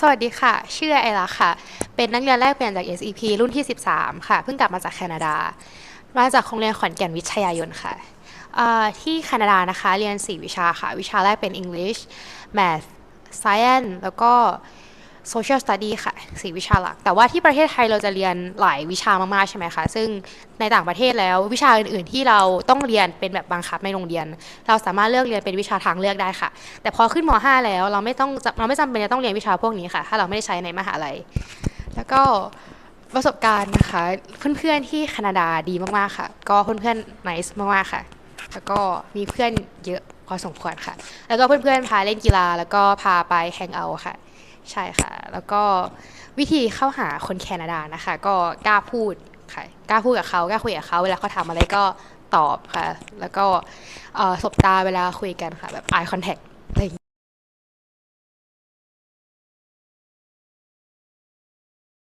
สวัสดีค่ะ ชื่อไอรักค่ะ เป็นนักเรียนแรกเปลี่ยนจาก SEP รุ่นที่ 13 ค่ะ เพิ่งกลับมาจากแคนาดา มาจากโรงเรียนขอนแก่นวิทยายนค่ะ ที่แคนาดานะคะ เรียน 4 วิชาค่ะ วิชาแรกเป็น English Math Science แล้วก็ Social Study ค่ะ4วิชาหลัก แต่ว่าที่ประเทศไทยเราจะเรียนหลายวิชามาก ๆ ใช่ไหมคะ ซึ่งในต่างประเทศแล้ววิชาอื่น ๆ ที่เราต้องเรียนเป็นแบบบังคับในโรงเรียน เราสามารถเลือกเรียนเป็นวิชาทางเลือกได้ค่ะ แต่พอขึ้นม .5 แล้วเราไม่ต้องเราไม่จำเป็นจะต้องเรียนวิชาพวกนี้ค่ะ ถ้าเราไม่ได้ใช้ในมหาลัย แล้วก็ประสบการณ์นะคะ เพื่อน ๆ ที่แคนาดาดีมาก ๆ ค่ะ ก็เพื่อนๆ nice มาก ๆ ค่ะ แล้วก็มีเพื่อนเยอะพอสมควรค่ะ แล้วก็เพื่อนๆพาเล่นกีฬาแล้วก็พาไปแฮงเอาท์ค่ะ ใช่ค่ะ แล้วก็วิธีเข้าหาคนแคนาดานะคะ ก็กล้าพูดค่ะกล้าพูดกับเขากล้าคุยกับเขาเวลาเขาถามอะไรก็ตอบค่ะ แล้วก็สบตาเวลาคุยกันค่ะ แบบ eye contact